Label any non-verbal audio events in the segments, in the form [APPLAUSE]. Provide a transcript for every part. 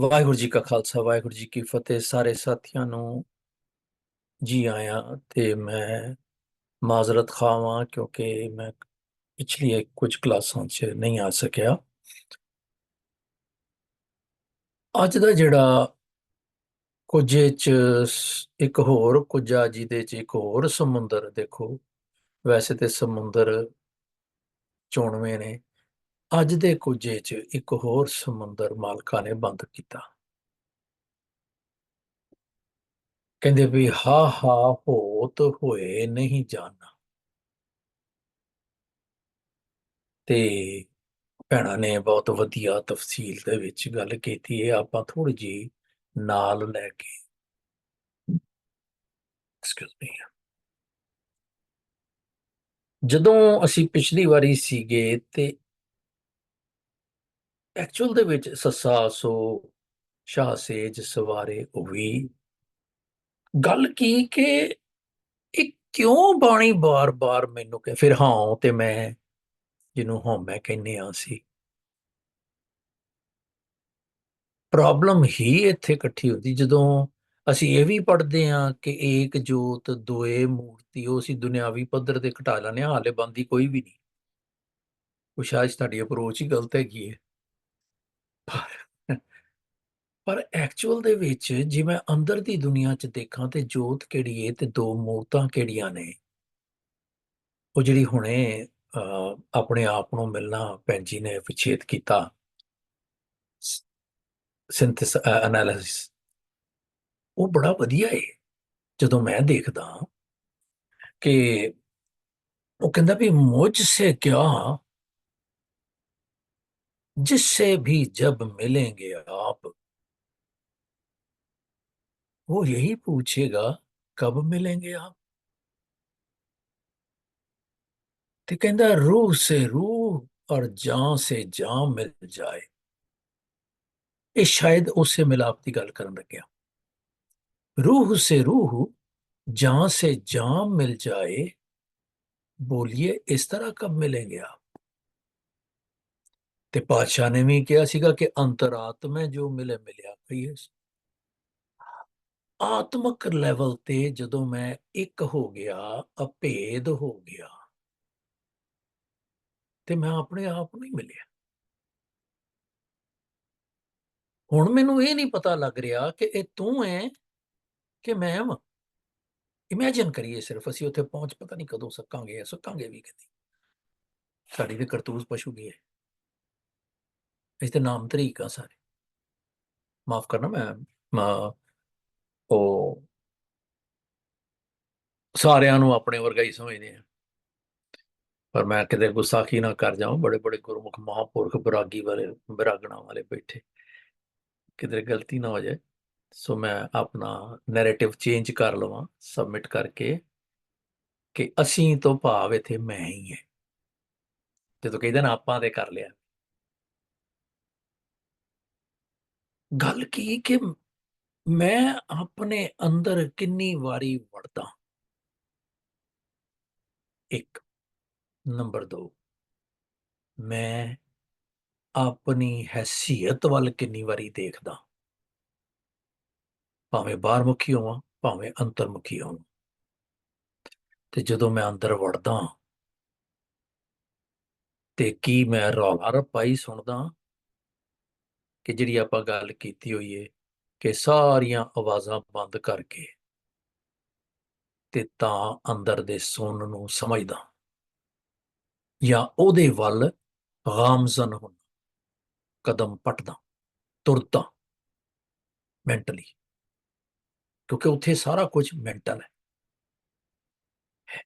ਵਾਹਿਗੁਰੂ ਜੀ ਕਾ ਖਾਲਸਾ, ਵਾਹਿਗੁਰੂ ਜੀ ਕੀ ਫਤਿਹ। ਸਾਰੇ ਸਾਥੀਆਂ ਨੂੰ ਜੀ ਆਇਆ ਤੇ ਮੈਂ ਮਾਜ਼ਰਤ ਖਾਵਾਂ ਕਿਉਂਕਿ ਮੈਂ ਪਿਛਲੀ ਕੁਝ ਕਲਾਸਾਂ 'ਚ ਨਹੀਂ ਆ ਸਕਿਆ। ਅੱਜ ਦਾ ਜਿਹੜਾ ਕੁਝ 'ਚ ਇੱਕ ਹੋਰ, ਕੁਝਾ ਜਿਹਦੇ 'ਚ ਇੱਕ ਹੋਰ ਸਮੁੰਦਰ ਦੇਖੋ। ਵੈਸੇ ਤੇ ਸਮੁੰਦਰ ਚੋਣਵੇਂ ਨੇ। ਅੱਜ ਦੇ ਕੁਝੇ 'ਚ ਇੱਕ ਹੋਰ ਸਮੁੰਦਰ ਮਾਲਕਾਂ ਨੇ ਬੰਦ ਕੀਤਾ। ਕਹਿੰਦੇ ਵੀ, ਹਾ ਹਾ, ਹੋਤ ਹੋਏ ਨਹੀਂ ਜਾਣਾ ਤੇ ਭੈਣਾਂ ਨੇ ਬਹੁਤ ਵਧੀਆ ਤਫਸੀਲ ਦੇ ਵਿੱਚ ਗੱਲ ਕੀਤੀ। ਹੈ ਆਪਾਂ ਥੋੜੀ ਜੀ ਨਾਲ ਲੈ ਕੇ ਐਕਸਕਿਊਜ਼ ਮੀ ਜਦੋਂ ਅਸੀਂ ਪਿਛਲੀ ਵਾਰੀ ਸੀਗੇ ਤੇ ਐਕਚੁਅਲ ਦੇ ਵਿੱਚ ਸੱਸਾ ਸੋ ਸ਼ਾਹ ਸੇਜ ਸਵਾਰੇ ਹੋਈ ਗੱਲ ਕੀ ਕਿ ਇਹ ਕਿਉਂ ਬਾਣੀ ਬਾਰ-ਬਾਰ ਮੈਨੂੰ ਕਹੇ, ਫਿਰ ਹਾਂ, ਤੇ ਮੈਂ ਜਿਹਨੂੰ ਹਾਂ, ਮੈਂ ਕਹਿੰਨੇ ਆ ਸੀ। ਪ੍ਰੋਬਲਮ ਹੀ ਇੱਥੇ ਇਕੱਠੀ ਹੁੰਦੀ, ਜਦੋਂ ਅਸੀਂ ਇਹ ਵੀ ਪੜ੍ਹਦੇ ਆ ਕਿ ਏਕ ਜੋਤ ਦੋਏ ਮੂਰਤੀ, ਉਹ ਅਸੀਂ ਦੁਨਿਆਵੀ ਪੱਧਰ ਤੇ ਘਟਾ ਲੈਣੇ ਹਾਲੇ ਬੰਦੀ ਕੋਈ ਵੀ ਨਹੀਂ। ਉਹ ਸ਼ਾਇਦ ਤੁਹਾਡੀ ਅਪਰੋਚ ਹੀ ਗਲਤ ਹੈਗੀ ਹੈ। ਪਰ [LAUGHS] ਐਕਚੁਅਲ ਦੇ ਵਿੱਚ ਜੇ ਮੈਂ ਅੰਦਰ ਦੀ ਦੁਨੀਆ 'ਚ ਦੇਖਾਂ ਤੇ ਜੋਤ ਕਿਹੜੀ ਏ ਤੇ ਦੋ ਮੂਰਤਾਂ ਕਿਹੜੀਆਂ ਨੇ? ਉਹ ਜਿਹੜੀ ਹੁਣੇ ਆਪਣੇ ਆਪ ਨੂੰ ਮਿਲਣਾ ਭੈਣ ਜੀ ਨੇ ਵਿਛੇਦ ਕੀਤਾ। ਸਿੰਥੈਸਿਸ ਐਨਾਲਿਸਿਸ ਉਹ ਬੜਾ ਵਧੀਆ ਏ। ਜਦੋਂ ਮੈਂ ਦੇਖਦਾ ਕਿ ਉਹ ਕਹਿੰਦਾ ਵੀ ਮੁਝ ਸੇ ਕਿਆ जिससे भी जब मिलेंगे आप, वो यही पूछेगा, कब मिलेंगे आप? तो कहता रूह से रूह और ਜਾਨ से ਜਾਨ मिल जाए। ये शायद उससे मिलाप की गल कर ਲੱਗਿਆ रूह से रूह जहाँ से जाम मिल जाए, बोलिए इस तरह कब मिलेंगे आप? ਤੇ ਪਾਤਸ਼ਾਹ ਨੇ ਵੀ ਕਿਹਾ ਸੀਗਾ ਕਿ ਅੰਤਰਾਤਮਾ ਜੋ ਮਿਲੇ, ਮਿਲਿਆ ਕਹੀਏ ਆਤਮਕ ਲੈਵਲ ਤੇ ਜਦੋਂ ਮੈਂ ਇੱਕ ਹੋ ਗਿਆ, ਅਭੇਦ ਹੋ ਗਿਆ, ਤੇ ਮੈਂ ਆਪਣੇ ਆਪ ਨੂੰ ਹੀ ਮਿਲਿਆ। ਹੁਣ ਮੈਨੂੰ ਇਹ ਨਹੀਂ ਪਤਾ ਲੱਗ ਰਿਹਾ ਕਿ ਇਹ ਤੂੰ ਹੈ ਕਿ ਮੈਂ ਹਾਂ ਇਮੇਜਿਨ ਕਰੀਏ ਸਿਰਫ, ਅਸੀਂ ਉੱਥੇ ਪਹੁੰਚ ਪਤਾ ਨਹੀਂ ਕਦੋਂ ਸਕਾਂਗੇ ਸਕਾਂਗੇ ਵੀ ਕਦੀ ਸਾਡੀ ਵੀ ਕਰਤੂਸ ਪਸ਼ੂ ਗਈ ਹੈ। ਇਸ ਦੇ ਨਾਮ ਤਰੀਕ ਆ ਸਾਰੇ। ਮਾਫ ਕਰਨਾ ਮੈਂ ਉਹ ਸਾਰਿਆਂ ਨੂੰ ਆਪਣੇ ਵਰਗਾ ਹੀ ਸਮਝਦੇ ਆ ਪਰ ਮੈਂ ਕਿਤੇ ਗੁਸਾਖੀ ਨਾ ਕਰ ਜਾਵਾਂ, ਬੜੇ ਬੜੇ ਗੁਰਮੁਖ ਮਹਾਪੁਰਖ ਬਰਾਗੀ ਵਾਲੇ ਬਰਾਗਣਾ ਵਾਲੇ ਬੈਠੇ। ਕਿਤੇ ਗਲਤੀ ਨਾ ਹੋ ਜਾਏ, ਸੋ ਮੈਂ ਆਪਣਾ ਨੈਰੇਟਿਵ ਚੇਂਜ ਕਰ ਲਵਾਂ ਸਬਮਿਟ ਕਰਕੇ ਕਿ ਅਸੀਂ ਤੋਂ ਭਾਵ ਇਥੇ ਮੈਂ ਹੀ ਹੈ। ਜਦੋਂ ਕਹਿੰਦੇ ਨਾ ਆਪਾਂ ਤੇ ਕਰ ਲਿਆ। ਗੱਲ ਕੀ ਕਿ ਮੈਂ ਆਪਣੇ ਅੰਦਰ ਕਿੰਨੀ ਵਾਰੀ ਵੜਦਾ ਇੱਕ, ਨੰਬਰ 2 ਮੈਂ ਆਪਣੀ ਹیثیت ਵੱਲ ਕਿੰਨੀ ਵਾਰੀ ਦੇਖਦਾ ਭਾਵੇਂ ਬਾਹਰ ਮੁਖੀ ਹੋਵਾਂ, ਭਾਵੇਂ ਅੰਤਰਮੁਖੀ ਹੋਵਾਂ। ਤੇ ਜਦੋਂ ਮੈਂ ਅੰਦਰ ਵੜਦਾ ਤੇ ਕੀ ਮੈਂ ਰੌਲਾ ਰਪਾਈ ਸੁਣਦਾ ਕਿ ਜਿਹੜੀ ਆਪਾਂ ਗੱਲ ਕੀਤੀ ਹੋਈ ਏ ਕਿ ਸਾਰੀਆਂ ਆਵਾਜ਼ਾਂ ਬੰਦ ਕਰਕੇ ਤੇ ਤਾਂ ਅੰਦਰ ਦੇ ਸੁਣਨ ਨੂੰ ਸਮਝਦਾ ਜਾਂ ਉਹਦੇ ਵੱਲ ਗਾਮਜ਼ਨ ਹੁਣ, ਕਦਮ ਪਟਦਾ ਤੁਰਦਾ ਮੈਂਟਲੀ ਕਿਉਂਕਿ ਉੱਥੇ ਸਾਰਾ ਕੁਝ ਮੈਂਟਲ ਹੈ।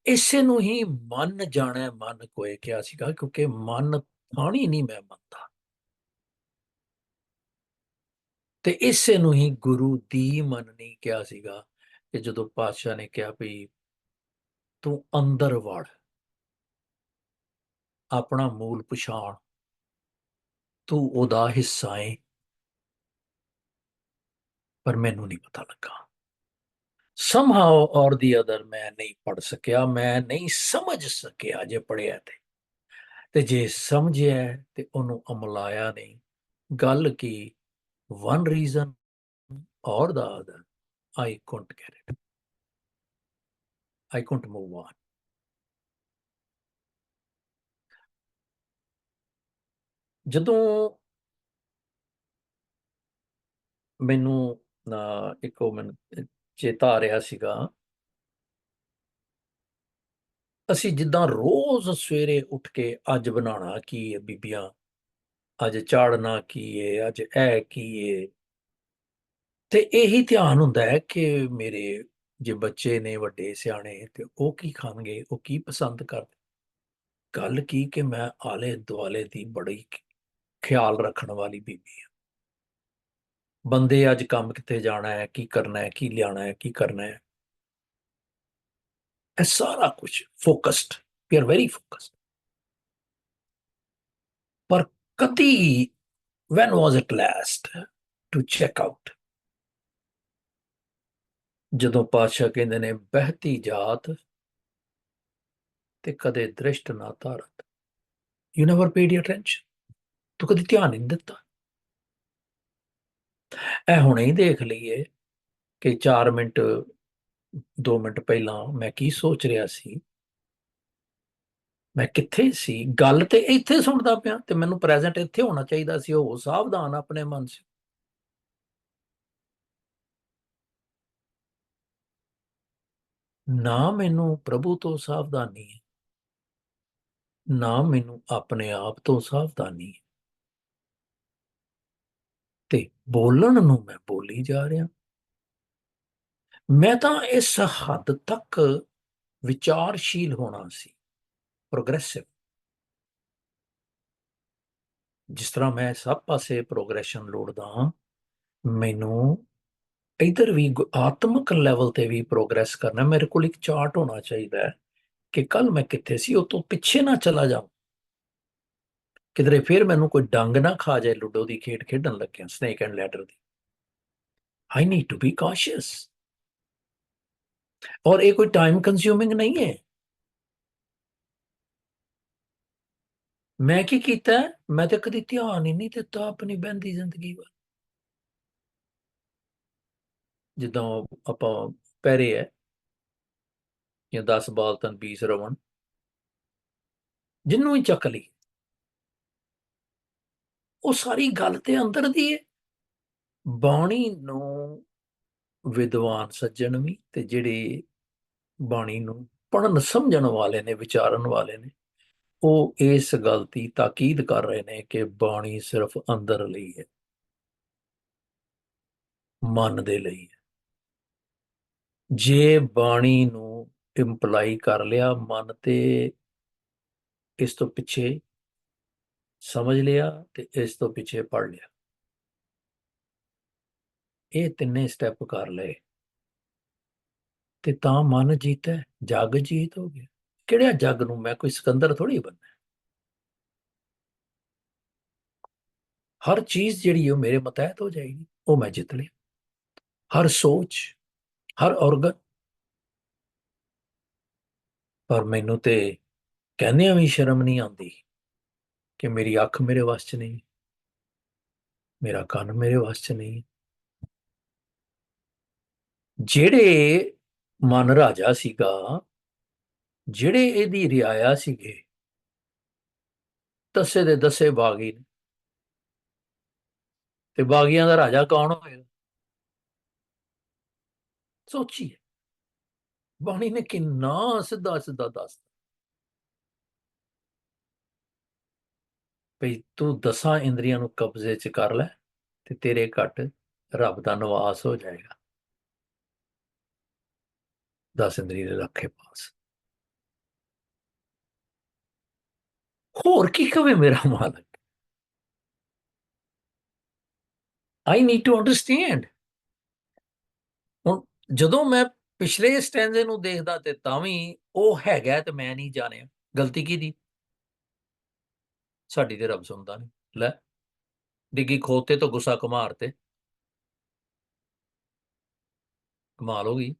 ਇਸੇ ਨੂੰ ਹੀ ਮਨ ਜਾਣੈ ਮਨ ਕੋਏ ਕਿਹਾ ਸੀਗਾ ਕਿਉਂਕਿ ਮਨ ਥਾਣੀ ਨਹੀਂ ਮੈਂ ਮੰਨਦਾ। ਤੇ ਇਸੇ ਨੂੰ ਹੀ ਗੁਰੂ ਦੀ ਮੰਨਣੀ ਕਿਹਾ ਸੀਗਾ ਕਿ ਜਦੋਂ ਪਾਤਸ਼ਾਹ ਨੇ ਕਿਹਾ ਵੀ ਤੂੰ ਅੰਦਰ ਵੜ, ਆਪਣਾ ਮੂਲ ਪਛਾਣ, ਤੂੰ ਉਹਦਾ ਹਿੱਸਾ ਹੈ ਪਰ ਮੈਨੂੰ ਨਹੀਂ ਪਤਾ ਲੱਗਾ। ਸਮਹਾਉ ਔਰ ਦੀ ਅਦਰ ਮੈਂ ਨਹੀਂ ਪੜ ਸਕਿਆ, ਮੈਂ ਨਹੀਂ ਸਮਝ ਸਕਿਆ ਜੇ ਪੜਿਆ ਤੇ। ਤੇ ਜੇ ਸਮਝਿਆ ਤੇ ਉਹਨੂੰ ਅਮਲਾਇਆ ਨਹੀਂ। ਗੱਲ ਕੀ one reason or the other, I couldn't get it. I couldn't move on. ਜਦੋਂ ਮੈਨੂੰ ਅਹ, ਇੱਕ ਉਹ ਮੈਨੂੰ ਚੇਤਾ ਆ ਰਿਹਾ ਸੀਗਾ ਅਸੀਂ ਜਿੱਦਾਂ ਰੋਜ਼ ਸਵੇਰੇ ਉੱਠ ਕੇ ਅੱਜ ਬਣਾਉਣਾ ਕੀ ਹੈ ਬੀਬੀਆਂ ਅੱਜ ਚਾੜਨਾ ਕੀ ਹੈ ਅੱਜ ਇਹ ਕੀ ਹੈ ਤੇ ਇਹੀ ਧਿਆਨ ਹੁੰਦਾ ਹੈ ਕਿ ਮੇਰੇ ਜੇ ਬੱਚੇ ਨੇ, ਵੱਡੇ, ਸਿਆਣੇ ਤੇ ਉਹ ਕੀ ਖਾਣਗੇ, ਉਹ ਕੀ ਪਸੰਦ ਕਰਦੇ ਗੱਲ ਕੀ ਕਿ ਮੈਂ ਆਲੇ ਦੁਆਲੇ ਦੀ ਬੜੀ ਖਿਆਲ ਰੱਖਣ ਵਾਲੀ ਬੀਬੀ ਹਾਂ। ਬੰਦੇ ਅੱਜ ਕੰਮ ਕਿੱਥੇ ਜਾਣਾ ਹੈ, ਕੀ ਕਰਨਾ ਹੈ, ਕੀ ਲਿਆਣਾ ਹੈ, ਕੀ ਕਰਨਾ ਹੈ? ਇਹ ਸਾਰਾ ਕੁਝ focused we are very focused ਪਰ ਕਦੀ when was it last to check out? ਜਦੋਂ ਪਾਤਸ਼ਾਹ ਕਹਿੰਦੇ ਨੇ, ਬਹਿਤੀ ਜਾਤ ਤੇ ਕਦੇ ਦ੍ਰਿਸ਼ਟ ਨਾ ਧਾਰਤ। ਯੂ ਨੈਵਰ ਪੇਡ ਅਟੈਂਸ਼ਨ ਤੂੰ ਕਦੇ ਧਿਆਨ ਨਹੀਂ ਦਿੱਤਾ? ਇਹ ਹੁਣੇ ਹੀ ਦੇਖ ਲਈਏ ਕਿ 4 ਮਿੰਟ 2 ਮਿੰਟ ਪਹਿਲਾਂ ਮੈਂ ਕੀ ਸੋਚ ਰਿਹਾ ਸੀ। ਮੈਂ ਕਿੱਥੇ ਸੀ? ਗੱਲ ਤੇ ਇੱਥੇ ਸੁਣਦਾ ਪਿਆ ਤੇ ਮੈਨੂੰ ਪ੍ਰੈਜ਼ੈਂਟ ਇੱਥੇ ਹੋਣਾ ਚਾਹੀਦਾ ਸੀ, ਉਹ ਸਾਵਧਾਨ ਆਪਣੇ ਮਨ 'ਚ। ਨਾ ਮੈਨੂੰ ਪ੍ਰਭੂ ਤੋਂ ਸਾਵਧਾਨੀ ਹੈ। ਨਾ ਮੈਨੂੰ ਆਪਣੇ ਆਪ ਤੋਂ ਸਾਵਧਾਨੀ ਹੈ। ਤੇ ਬੋਲਣ ਨੂੰ ਮੈਂ ਬੋਲੀ ਜਾ ਰਿਹਾ। ਮੈਂ ਤਾਂ ਇਸ ਹੱਦ ਤੱਕ ਵਿਚਾਰਸ਼ੀਲ ਹੋਣਾ ਸੀ। ਪ੍ਰੋਗਰੈਸਿਵ ਜਿਸ ਤਰ੍ਹਾਂ ਮੈਂ ਸਭ ਪਾਸੇ ਪ੍ਰੋਗਰੈਸ਼ਨ ਲੋੜਦਾ ਹਾਂ, ਮੈਨੂੰ ਇਧਰ ਵੀ ਗੁ- ਆਤਮਿਕ ਲੈਵਲ ਤੇ ਵੀ ਪ੍ਰੋਗਰੈਸ ਕਰਨਾ, ਮੇਰੇ ਕੋਲ ਇੱਕ ਚਾਰਟ ਹੋਣਾ ਚਾਹੀਦਾ ਹੈ ਕਿ ਕੱਲ ਮੈਂ ਕਿੱਥੇ ਸੀ, ਉਹ ਤੋਂ ਪਿੱਛੇ ਨਾ ਚਲਾ ਜਾਵਾਂ। ਕਿਧਰੇ ਫਿਰ ਮੈਨੂੰ ਕੋਈ ਡੰਗ ਨਾ ਖਾ ਜਾਏ, ਲੁੱਡੋ ਦੀ ਖੇਡ ਖੇਡਣ ਲੱਗਿਆ snake and ladder the. I need to be cautious ਔਰ ਇਹ ਕੋਈ ਟਾਈਮ ਕੰਜ਼ਿਊਮਿੰਗ ਨਹੀਂ ਹੈ। ਮੈਂ ਕੀ ਕੀਤਾ? ਮੈਂ ਤਾਂ ਕਦੀ ਧਿਆਨ ਹੀ ਨਹੀਂ ਦਿੱਤਾ ਆਪਣੀ ਬਹਿੰਦੀ ਜ਼ਿੰਦਗੀ ਵੱਲ। ਜਿੱਦਾਂ ਆਪਾਂ ਪੈਰੇ ਹੈ, ਜਾਂ 10 ਬਾਲ ਤਨ 20 ਰਵਣ, ਜਿੰਨੂੰ ਹੀ ਚੱਕ ਲਈ ਉਹ ਸਾਰੀ ਗੱਲ ਤੇ ਅੰਦਰ ਦੀ ਹੈ ਬਾਣੀ ਨੂੰ ਵਿਦਵਾਨ ਸੱਜਣ ਵੀ ਤੇ ਜਿਹੜੇ ਬਾਣੀ ਨੂੰ ਪੜਨ ਸਮਝਣ ਵਾਲੇ ਨੇ, ਵਿਚਾਰਨ ਵਾਲੇ ਨੇ ਉਹ ਇਸ ਗੱਲ ਦੀ ਤਾਕੀਦ ਕਰ ਰਹੇ ਨੇ ਕਿ ਬਾਣੀ ਸਿਰਫ ਅੰਦਰ ਲਈ ਹੈ। ਮਨ ਦੇ ਲਈ ਹੈ। ਜੇ ਬਾਣੀ ਨੂੰ ਇੰਪਲਾਈ ਕਰ ਲਿਆ ਮਨ ਤੇ ਇਸ ਤੋਂ ਪਿੱਛੇ ਸਮਝ ਲਿਆ ਤੇ ਇਸ ਤੋਂ ਪਿੱਛੇ ਪੜ ਲਿਆ। ਇਹ ਤਿੰਨੇ ਸਟੈਪ ਕਰ ਲਏ। ਤੇ ਤਾਂ ਮਨ ਜੀਤਾ ਹੈ, ਜਗ ਜੀਤ ਹੋ ਗਿਆ। ਕਿਹੜਿਆ ਜੱਗ ਨੂੰ ਮੈਂ ਕੋਈ ਸਿਕੰਦਰ ਥੋੜੀ ਬੰਨਾ ਹਰ ਚੀਜ਼ ਜਿਹੜੀ ਉਹ ਮੇਰੇ ਮਤਹਿਤ ਹੋ ਜਾਏਗੀ, ਉਹ ਮੈਂ ਜਿੱਤ ਲਿਆ। ਹਰ ਸੋਚ, ਹਰ ਔਰਗਨ। ਪਰ ਮੈਨੂੰ ਤੇ ਕਹਿੰਦਿਆਂ ਵੀ ਸ਼ਰਮ ਨਹੀਂ ਆਉਂਦੀ ਕਿ ਮੇਰੀ ਅੱਖ ਮੇਰੇ ਵੱਸ 'ਚ ਨਹੀਂ, ਮੇਰਾ ਕੰਨ ਮੇਰੇ ਵੱਸ 'ਚ ਨਹੀਂ। ਜਿਹੜੇ ਮਨ ਰਾਜਾ ਸੀਗਾ ਜਿਹੜੇ ਇਹਦੀ ਰਿਆਇਆ ਸੀਗੇ, ਦੱਸੇ ਦੇ ਦੱਸੇ ਬਾਗੀ ਨੇ। ਤੇ ਬਾਗੀਆਂ ਦਾ ਰਾਜਾ ਕੌਣ ਹੋਏਗਾ ਸੋਚੀਏ ਬਾਣੀ ਨੇ ਕਿੰਨਾ ਸਿੱਧਾ ਸਿੱਧਾ ਦੱਸ ਭਈ ਤੂੰ ਦਸਾਂ ਇੰਦਰੀਆਂ ਨੂੰ ਕਬਜ਼ੇ 'ਚ ਕਰ ਲੈ ਤੇ ਤੇਰੇ ਘਟ ਰੱਬ ਦਾ ਨਿਵਾਸ ਹੋ ਜਾਏਗਾ। ਦਸ ਇੰਦਰੀ ਦੇ ਰੱਖੇ ਪਾਸ। ਹੋਰ ਕੀ ਕਵੇ ਮੇਰਾ ਮਾਲਕ? ਆਈ ਨੀਡ ਟੂ ਅੰਡਰਸਟੈਂਡ ਹੁਣ ਜਦੋਂ ਮੈਂ ਪਿਛਲੇ ਸਟੈਂਜੇ ਨੂੰ ਦੇਖਦਾ ਤੇ ਤਾਂ ਵੀ ਉਹ ਹੈਗਾ ਤੇ ਮੈਂ ਨਹੀਂ ਜਾਣਿਆ। ਗਲਤੀ ਕੀ ਦੀ ਸਾਡੀ ਤੇ ਰੱਬ ਸੁਣਦਾ ਨਹੀਂ ਲੈ, ਡਿੱਗੀ ਖੋਤੇ ਤੋਂ ਗੁੱਸਾ ਕੁਮਾਰ ਤੇ। ਕਮਾਲ ਹੋ ਗਈ।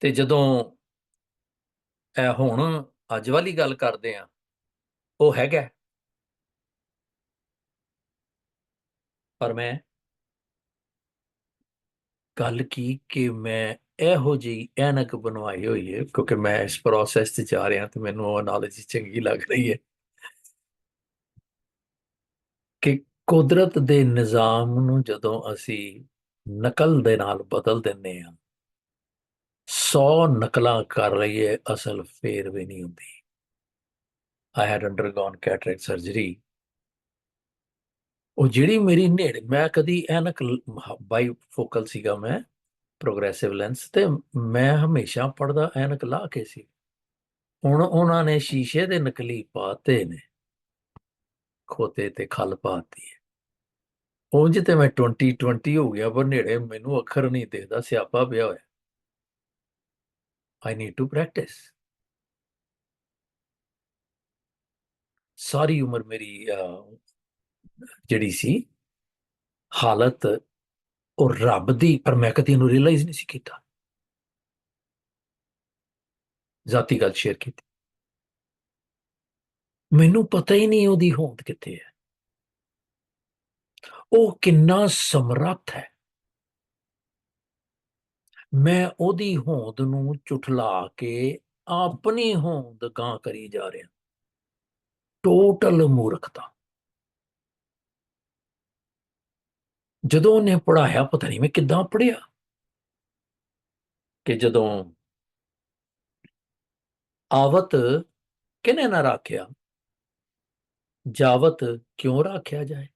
ਤੇ ਜਦੋਂ ਇਹ ਹੁਣ ਅੱਜ ਵਾਲੀ ਗੱਲ ਕਰਦੇ ਆ। ਉਹ ਹੈਗਾ। ਪਰ ਮੈਂ ਗੱਲ ਕੀ ਕਿ ਮੈਂ ਇਹੋ ਜਿਹੀ ਐਨਕ ਬਣਵਾਈ ਹੋਈ ਹੈ ਕਿਉਂਕਿ ਮੈਂ ਇਸ ਪ੍ਰੋਸੈਸ ਤੇ ਜਾ ਰਿਹਾ ਤੇ ਮੈਨੂੰ ਉਹ ਨੌਲੇਜ ਚੰਗੀ ਲੱਗ ਰਹੀ ਹੈ ਕਿ ਕੁਦਰਤ ਦੇ ਨਿਜ਼ਾਮ ਨੂੰ ਜਦੋਂ ਅਸੀਂ ਨਕਲ ਦੇ ਨਾਲ ਬਦਲ ਦਿੰਨੇ ਆ 100 ਨਕਲਾਂ ਕਰ ਲਈਏ ਅਸਲ ਫੇਰ ਵੀ ਨਹੀਂ ਹੁੰਦੀ। I had undergone cataract surgery ਉਹ ਜਿਹੜੀ ਮੇਰੀ ਨੇੜ, ਮੈਂ ਕਦੀ ਐਨਕ ਬਾਈ ਫੋਕਲ ਸੀਗਾ ਮੈਂ ਪ੍ਰੋਗਰੈਸਿਵ ਲੈਂਸ ਤੇ ਮੈਂ ਹਮੇਸ਼ਾ ਪੜਦਾ ਐਨਕ ਲਾ ਕੇ ਸੀ। ਹੁਣ ਉਹਨਾਂ ਨੇ ਸ਼ੀਸ਼ੇ ਦੇ ਨਕਲੀ ਪਾਤੇ ਨੇ। ਖੋਤੇ ਤੇ ਖਲ ਪਾਤੀ ਹੈ ਉਂਝ ਤੇ ਮੈਂ 2020 ਹੋ ਗਿਆ, ਪਰ ਨੇੜੇ ਮੈਨੂੰ ਅੱਖਰ ਨਹੀਂ ਦਿਖਦਾ, ਸਿਆਪਾ ਪਿਆ ਹੋਇਆ। ਆਈ ਨੀਡ ਟੂ ਪ੍ਰੈਕਟਿਸ ਸਾਰੀ ਉਮਰ ਮੇਰੀ ਜਿਹੜੀ ਸੀ ਹਾਲਤ ਉਹ ਰੱਬ ਦੀ ਪਰ ਮੈਂ ਕਦੀ ਇਹਨੂੰ ਰਿਅਲਾਈਜ਼ ਨਹੀਂ ਸੀ ਕੀਤਾ ਜ਼ਾਤੀ ਗੱਲ ਸ਼ੇਅਰ ਕੀਤੀ ਮੈਨੂੰ ਪਤਾ ਹੀ ਨਹੀਂ ਉਹਦੀ ਹੋਂਦ ਕਿੱਥੇ ਹੈ ਉਹ ਕਿੰਨਾ ਸਮਰੱਥ ਹੈ ਮੈਂ ਉਹਦੀ ਹੋਂਦ ਨੂੰ ਚੁਠਲਾ ਕੇ ਆਪਣੀ ਹੋਂਦ ਗਾਂ ਕਰੀ ਜਾ ਰਿਹਾ। ਟੋਟਲ ਮੂਰਖਤਾ। ਜਦੋਂ ਉਹਨੇ ਪੜਾਇਆ ਪਤਾ ਨਹੀਂ ਮੈਂ ਕਿੱਦਾਂ ਪੜਿਆ ਕਿ ਜਦੋਂ ਆਵਤ ਕਿਨੇ ਨਾ ਰੱਖਿਆ? ਜਾਵਤ ਕਿਉਂ ਰੱਖਿਆ ਜਾਏ?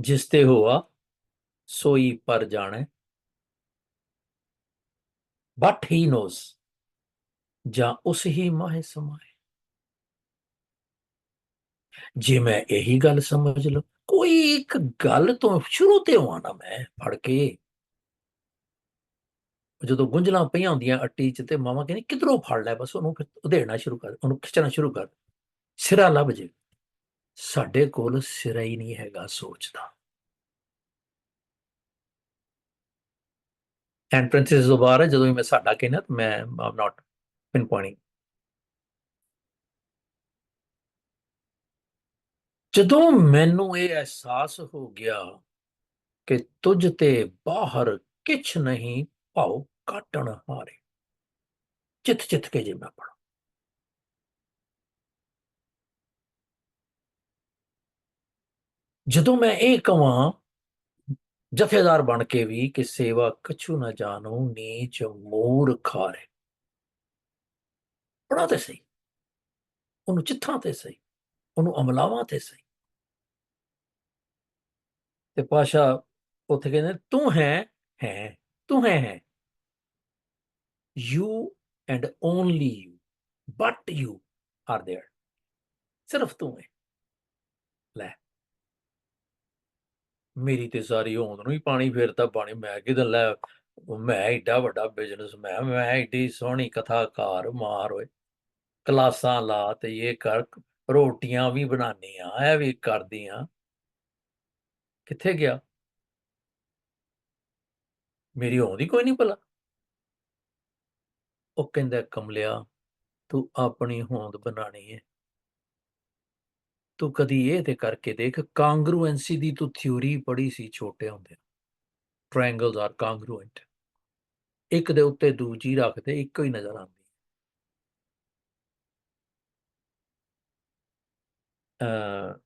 ਜਿਸ ਤੇ ਹੋਆ, ਸੋਈ ਪਰ ਜਾਣੇ। ਬਟ ਹੀ ਨੋਸ ਜਾਂ ਉਸ ਹੀ ਮਾਹੇ ਸਮਾਏ। ਜੇ ਮੈਂ ਇਹੀ ਗੱਲ ਸਮਝ ਲਵਾਂ, ਕੋਈ ਇੱਕ ਗੱਲ ਤੋਂ ਸ਼ੁਰੂ ਤੇ ਆਉਣਾ ਮੈਂ ਫੜ ਕੇ। ਜਦੋਂ ਗੁੰਝਲਾਂ ਪਈਆਂ ਹੁੰਦੀਆਂ ਅੱਟੀ 'ਚ ਤੇ ਮਾਮਾ ਕਹਿੰਦੀ ਕਿਧਰੋਂ ਫੜ ਲੈ ਬਸ ਉਹਨੂੰ ਉਧੇੜਨਾ ਸ਼ੁਰੂ ਕਰ, ਉਹਨੂੰ ਖਿੱਚਣਾ ਸ਼ੁਰੂ ਕਰ। ਸਿਰਾ ਲੱਭ ਜੇ। ਸਾਡੇ ਕੋਲ ਸਿਰਾ ਹੀ ਨਹੀਂ ਹੈਗਾ ਸੋਚਦਾ ਐਂਡ ਪ੍ਰਿੰਸੈਸ ਜ਼ੁਬਾਰ ਜਦੋਂ ਮੈਂ ਸਾਡਾ ਕਹਿੰਦਾ, ਮੈਂ ਆਮ ਨਾਟ ਪਿਨ ਪੁਆਇੰਟਿੰਗ ਜਦੋਂ ਮੈਨੂੰ ਇਹ ਅਹਿਸਾਸ ਹੋ ਗਿਆ ਕਿ ਤੁਝ ਤੇ ਬਾਹਰ ਕਿਛ ਨਹੀਂ, ਭਾਉ ਕਾਟਣ ਹਾਰੇ। ਚਿਤ ਚਿਤ ਕੇ ਜੇ ਮੈਂ ਪੜਾ ਜਦੋਂ ਮੈਂ ਇਹ ਕਵਾਂ ਜਥੇਦਾਰ ਬਣ ਕੇ ਵੀ ਕਿ ਸੇਵਾ ਕਛੂ ਨਾ ਜਾਣੋ ਨੀਚ ਮੂਰ ਖਾਰੇ ਪੜਾ ਤੇ ਸਹੀ ਉਹਨੂੰ ਚਿੱਠਾਂ ਤੇ ਸਹੀ ਉਹਨੂੰ ਅਮਲਾਵਾਂ ਤੇ ਸਹੀ ਤੇ ਪਾਸ਼ਾ ਉੱਥੇ ਕਹਿੰਦੇ ਤੂੰ ਹੈ ਹੈ ਤੂੰ ਹੈ ਹੈ you and only you but you are there ਸਿਰਫ ਤੂੰ ਹੈ ਮੇਰੀ ਤੇ ਸਾਰੀ ਹੋਂਦ ਨੂੰ ਹੀ ਪਾਣੀ ਫੇਰਤਾ ਪਾਣੀ, ਮੈਂ ਕਿਦਾਂ ਲੈ ਮੈਂ ਏਡਾ ਵੱਡਾ ਬਿਜ਼ਨਸ ਮੈਂ ਮੈਂ ਏਡੀ ਸੋਹਣੀ ਕਥਾਕਾਰ ਮਾਰ ਹੋਏ ਕਲਾਸਾਂ ਲਾ ਤੇ ਇਹ ਕਰ, ਰੋਟੀਆਂ ਵੀ ਬਣਾਉਂਦੀਆਂ ਇਹ ਵੀ ਕਰਦੀ ਕਰਦੀਆਂ ਕਿੱਥੇ ਗਿਆ? ਮੇਰੀ ਹੋਂਦ ਹੀ ਕੋਈ ਨਹੀਂ ਭਲਾ। ਉਹ ਕਹਿੰਦਾ, ਕਮਲਿਆ, ਤੂੰ ਆਪਣੀ ਹੋਂਦ ਬਣਾਣੀ ਏ। ਤੂੰ ਕਦੀ ਇਹ ਤੇ ਕਰਕੇ ਦੇਖ, ਕਾਂਗਰੂਐਂਸੀ ਦੀ ਤੂੰ ਥਿਊਰੀ ਪੜ੍ਹੀ ਸੀ ਛੋਟੇ ਹੁੰਦੇ ਟ੍ਰਾਇੰਗਲਸ ਆਰ ਕਾਂਗਰੂਐਂਟ ਇੱਕ ਦੇ ਉੱਤੇ ਦੂਜੀ ਰੱਖਦੇ ਇੱਕੋ ਹੀ ਨਜ਼ਰ ਆਉਂਦੀ ਅ